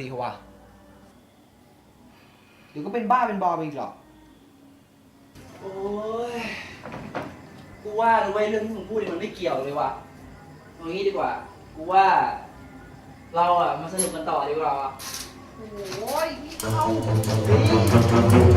ตีกูว่ามึงเลิกสูบบุหรี่เถอะวะเดี๋ยวก็เป็นบ้าเป็นบอไปอีกหรอกโอ้ย กูว่านะเว้ยเรื่องที่มึงพูดเนี่ยมันไม่เกี่ยวเลยว่ะเอางี้ดีกว่า กูว่า เราอะมาสนุกกันต่อดีกว่าว่ะ โอ้ยเอาอย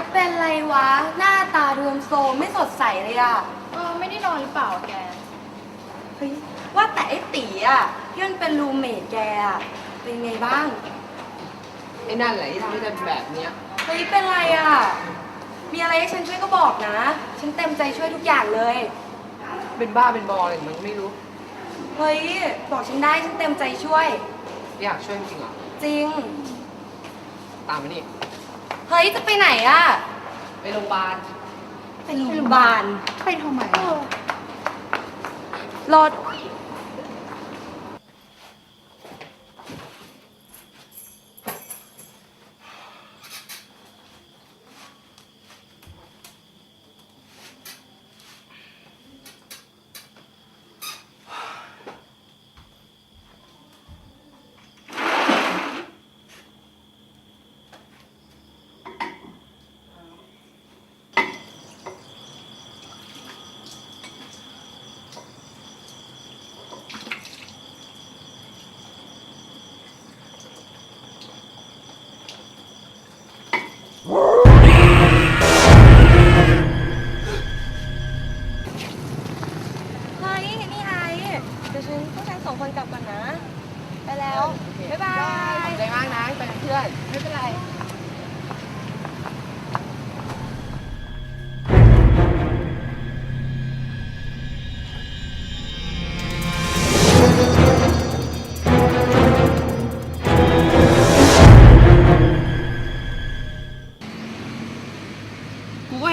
จะเป็นอะไรวะ หน้าตารวมโซมไม่สดใสเลยอะเออไม่ได้นอนหรือเปล่าแก เฮ้ยว่าแต่ไอ้ตีอะที่มันเป็นรูมเมทแกอะเป็นไงบ้างไอ้นั่นแหละที่ทำให้เป็นแบบเนี้ย เฮ้ยเป็นไรอะมีอะไรให้ฉันช่วยก็บอกนะ ฉันเต็มใจช่วยทุกอย่างเลย เป็นบ้าเป็นบออะไรของมันก็ไม่รู้ เฮ้ยบอกฉันได้ฉันเต็มใจช่วย อยากช่วยจริงๆเหรอจริง ตามมานี่ เฮ้ย จะไปไหนอะไปโรงพยาบาล ไปโรงพยาบาล ไปทำไมรอ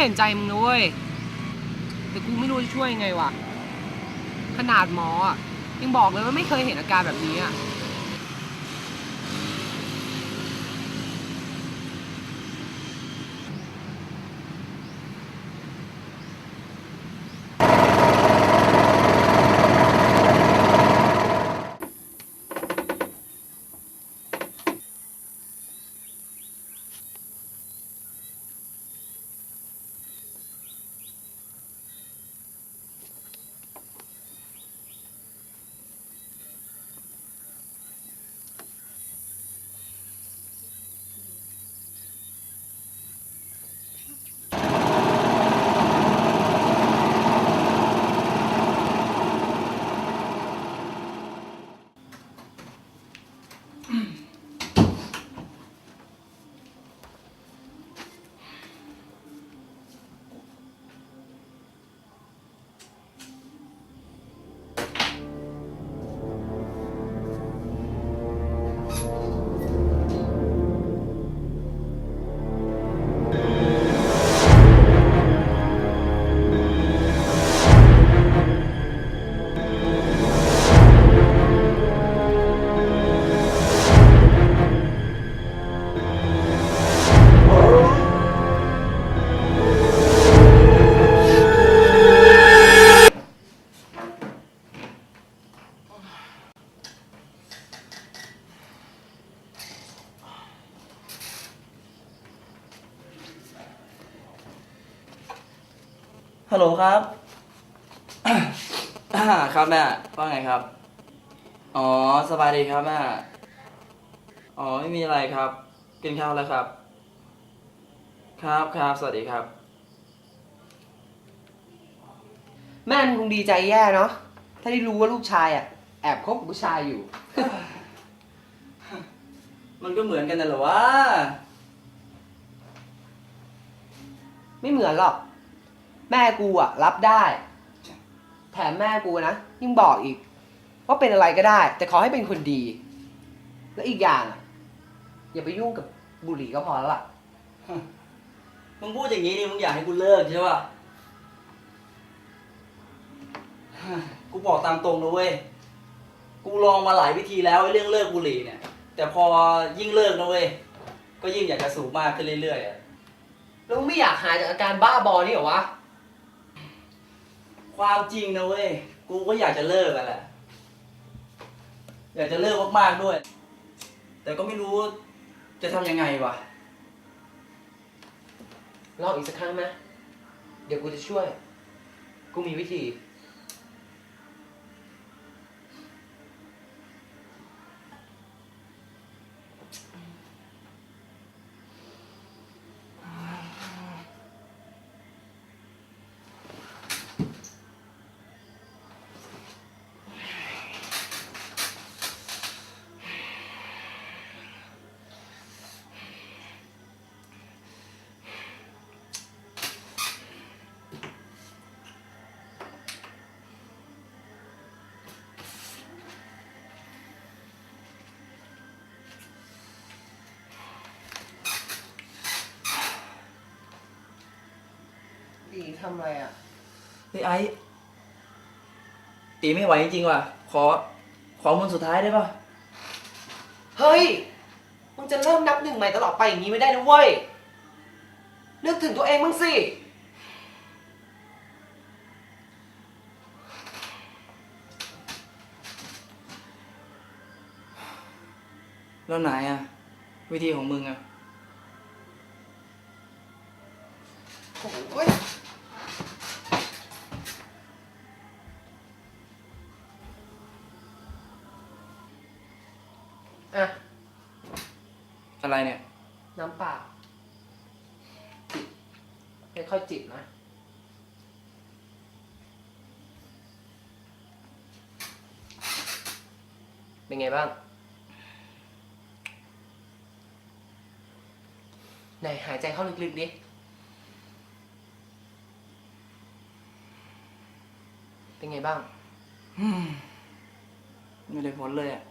เห็นใจมึงนะเว้ย แต่กูไม่รู้จะช่วยยังไงวะ ขนาดหมออะยังบอกเลยว่าไม่เคยเห็นอาการแบบนี้อะ ฮัลโหลครับอ่าครับแม่ ว่าไงครับ อ๋อ สบายดีครับแม่ อ๋อ ไม่มีอะไรครับ กินข้าวแล้วครับ ครับครับ สวัสดีครับ แม่มันคงดีใจแย่เนาะ ถ้าได้รู้ว่าลูกชายอะ แอบคบกับผู้ชายอยู่ มันก็เหมือนกันน่ะเหรอวะ ไม่เหมือนหรอก แม่กูอะรับได้ แถมแม่กูนะยังบอกอีก ว่าเป็นอะไรก็ได้ แต่ขอให้เป็นคนดี และอีกอย่างอะอย่าไปยุ่งกับบุหรี่ก็พอแล้วล่ะ มึงพูดอย่างนี้นี่มึงอยากให้กูเลิกใช่ป่ะ กูบอกตามตรงนะเว้ย กูลองมาหลายวิธีแล้วไอ้เรื่องเลิกบุหรี่เนี่ย แต่พอยิ่งเลิกนะเว้ย ก็ยิ่งอยากจะสูบมากขึ้นเรื่อยๆอะ แล้วมึงไม่อยากหายจากอาการบ้าบอนี่เหรอวะ ความจริงนะเว้ย กูก็อยากจะเลิกกันแหละ อยากจะเลิกมากๆด้วย แต่ก็ไม่รู้จะทำยังไงวะ ลองอีกสักครั้งไหมเดี๋ยวกูจะช่วย กูมีวิธี ดีทำอะไรอะ เฮ้ยไอ้ตีไม่ไหวจริงๆว่ะ ขอ ขอมันสุดท้ายได้ป่ะ เฮ้ย มึงจะเริ่มนับหนึ่งใหม่ตลอดไปอย่างนี้ไม่ได้นะเว้ย นึกถึงตัวเองบ้างสิ แล้วไหนอะวิธีของมึงอะ โอ้ยอะ อะไรเนี่ย น้ำเปล่าจิบค่อยๆจิบนะ เป็นไงบ้าง ไหนหายใจเข้าลึกๆดิ เป็นไงบ้างอืมไม่ได้ผลเลยอะ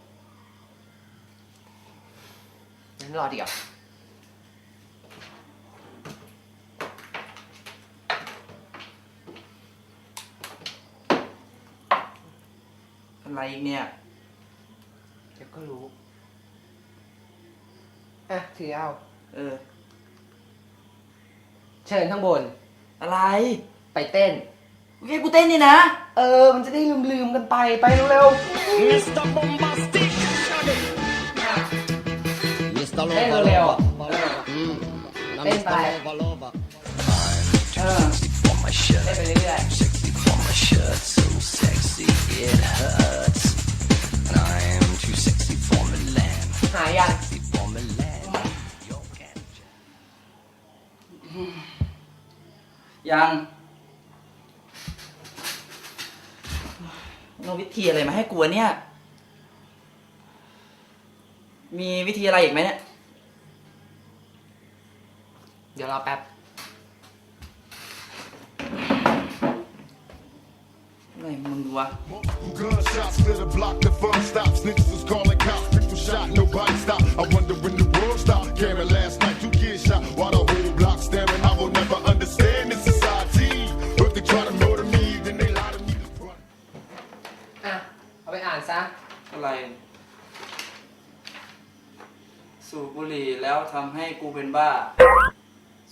งั้นรอเดี๋ยว อะไรอีกเนี่ย เดี๋ยวก็รู้ อะถือเอา เออ เชิญข้างบน อะไรไปเต้นโอเคกูเต้นนี่นะ เออ มันจะได้ลืมๆกันไป ไปเร็ว Mr. Bombastic. Mr. ๆเต้นเร็วๆอะ Mm. Now Pen Mr. by. Lover Lover. เออเต้นไปเรื่อย for my shirt, so sexy it hurts. And I am too sexy for Milan, ๆหายยัง sexy for Milan. Yo, can ยังเอาวิธีอะไรมาให้กูวะเนี่ย มีวิธีอะไรอีกไหมเนี่ย เดี๋ยวรอแป๊บ อะไรมึงดูวะ Gunshots to the block, the fun stops. Niggas was calling cops, people shot, nobody stopped. I wonder when the world stopped. Cameron last night, two kids shot while the whole block staring. I will never understand this society. If they try to murder me, then they lie to me. Run. อะ เอาไปอ่านซะ อะไร สูบบุ หรี่แล้วทำให้กูเป็นบ้า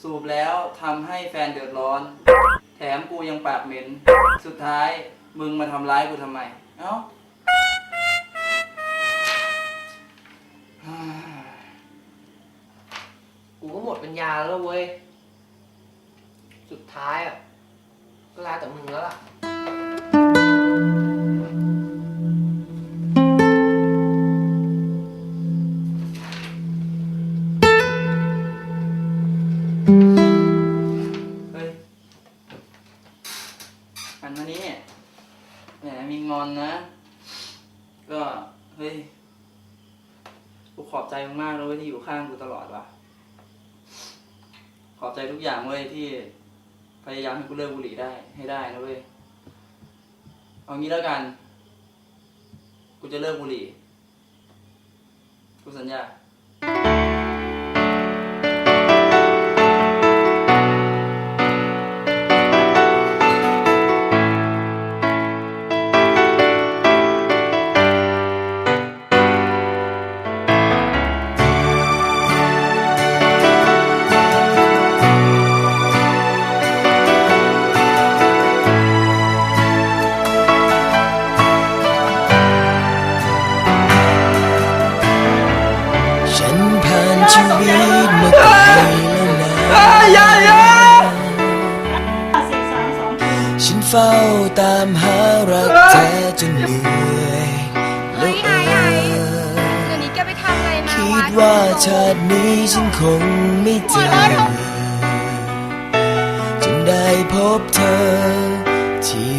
สูบแล้วทำให้แฟนเดือดร้อน แถมกูยังปากเหม็น สุดท้ายมึงมาทำร้ายกูทำไม เอ้ากูก็หมดปัญญาแล้วเว้ย สุดท้ายอะก็ล้วแต่มึงแล้วล่ะ อบใจมึงมากเลยเว้ยที่อยู่ข้างกูตลอดว่ะ ขอบใจทุกอย่างเว้ยที่พยายามให้กูเลิกบุหรี่ได้ ให้ได้นะเว้ย เอางี้แล้วกัน กูจะเลิกบุหรี่ กูสัญญา ฝ้าตามหารักแท้จนเหนื่อยแล้วไอ้อเดี๋ยวนี้แกไปทำอะไรมาคิดว่าชาตินี้ฉันคงไม่เจอจึงได้พบเธอที่